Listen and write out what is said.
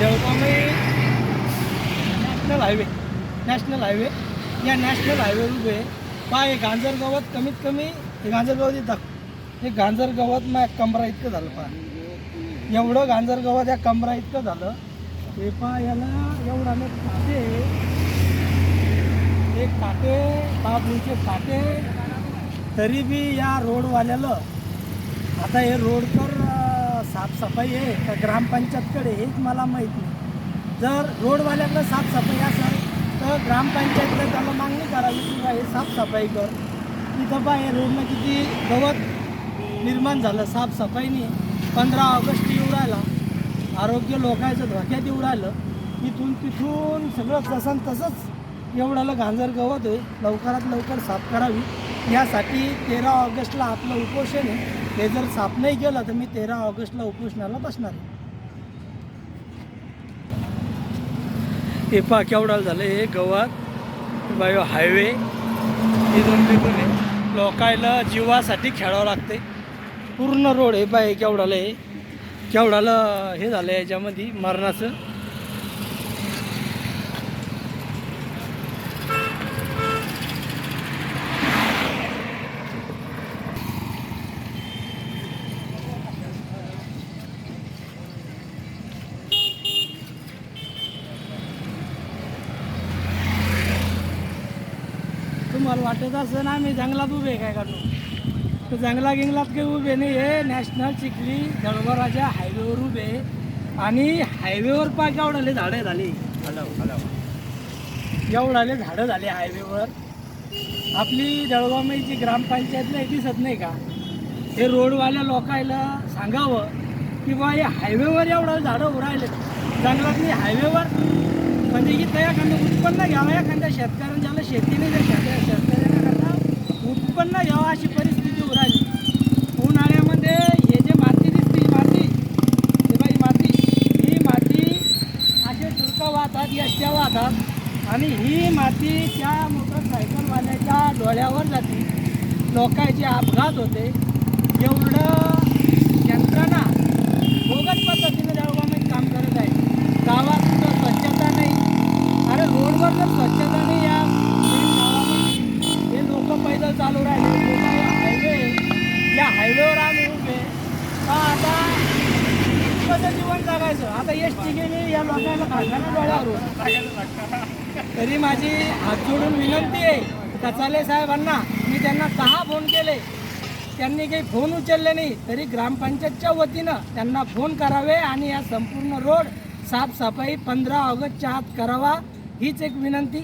देवकामई national highway national highway या national हायवेवर उभे पहा हे गांजर गवत कमीत कमी हे गांजर गवत येतात हे गांजर गवत मा कमरा इतकं झालं पहा. एवढं गांजर गवत या कमरा इतकं झालं. हे पहा याला एवढा मी काटे हे काटे बाबूचे काटे तरी बी या रोडवाल्याला आता हे रोडकर तर साफसफाई आहे का ग्रामपंचायतकडे हेच मला माहीत नाही. जर रोडवाल्याकडं साफसफाई असेल तर ग्रामपंचायतला त्याला मागणी करावी की बा हे साफसफाई कर. तिथं बा हे रोडनं किती गवत निर्माण झालं साफसफाईने पंधरा ऑगस्ट येऊ राहिला. आरोग्य लोकांचं धोक्यात येऊ राहिलं. तिथून तिथून सगळं तसं तसंच एवढ्याला गांजर गवत आहे लवकरात लवकर साफ करावी. यासाठी तेरा ऑगस्टला आपलं उपोषण आहे. ते जर साफ नाही केलं तर मी तेरा ऑगस्टला उपोषणाला बसणार आहे. हे पा केवढाला झालं. हे गवत बायो हायवे इथून तिथून आहे. लोकायला जीवासाठी खेळावं लागते पूर्ण रोड हे पाय केवढाला हे केवढाला हे झालं याच्यामध्ये मरणाचं. तुम्हाला वाटत असं ना मी जंगलात उभे काय काढून तर जंगला गिंगलात काही उभे नाही हे नॅशनल चिखली दळवराच्या हायवेवर उभे. आणि हायवेवर पा केवढाले झाडं झाली. एवढाले झाडं झाले हायवेवर आपली दळवामाईची ग्रामपंचायत नाही दिसत नाही का? हे रोडवाल्या लोकायला सांगावं की बा हे हायवेवर एवढं झाडं उरायले जंगलातली हायवेवर म्हणजे की त्या एखादं उत्पन्न घ्यावं एखाद्या शेतकऱ्यानं ज्याला शेती नाही त्या शेत शेतकऱ्यांना उत्पन्न घ्यावं अशी परिस्थिती उरायली उन्हाळ्यामध्ये हे जे माती दिसते ही माती हे बाई माती ही माती असे शुल्क वाहतात यष्ट्या वाहतात आणि ही माती त्या मोटरसायकलवाल्याच्या डोळ्यावर जाते. लोकांचे अपघात होते. एवढं यंत्रणा बोगस पद्धतीने देवगामध्ये काम करत आहे गावात सुद्धा स्वच्छता नाही अरे रोडवर जर स्वच्छता नाही या मेन गावामध्ये हे लोक पैदल चालू राहिले हायवे या हायवेवर आम्ही उभे का आता कसं आता एस टी गेली या लोकांना खासदार डोळ्यावर तरी माझी हात जोडून विनंती आहे कचाले साहेबांना मी त्यांना सहा फोन केले? त्यांनी काही फोन उचलले नाही तरी ग्रामपंचायतच्या वतीनं त्यांना फोन करावे आणि या संपूर्ण रोड साफसफाई पंधरा ऑगस्टच्या आत करावा हीच एक विनंती.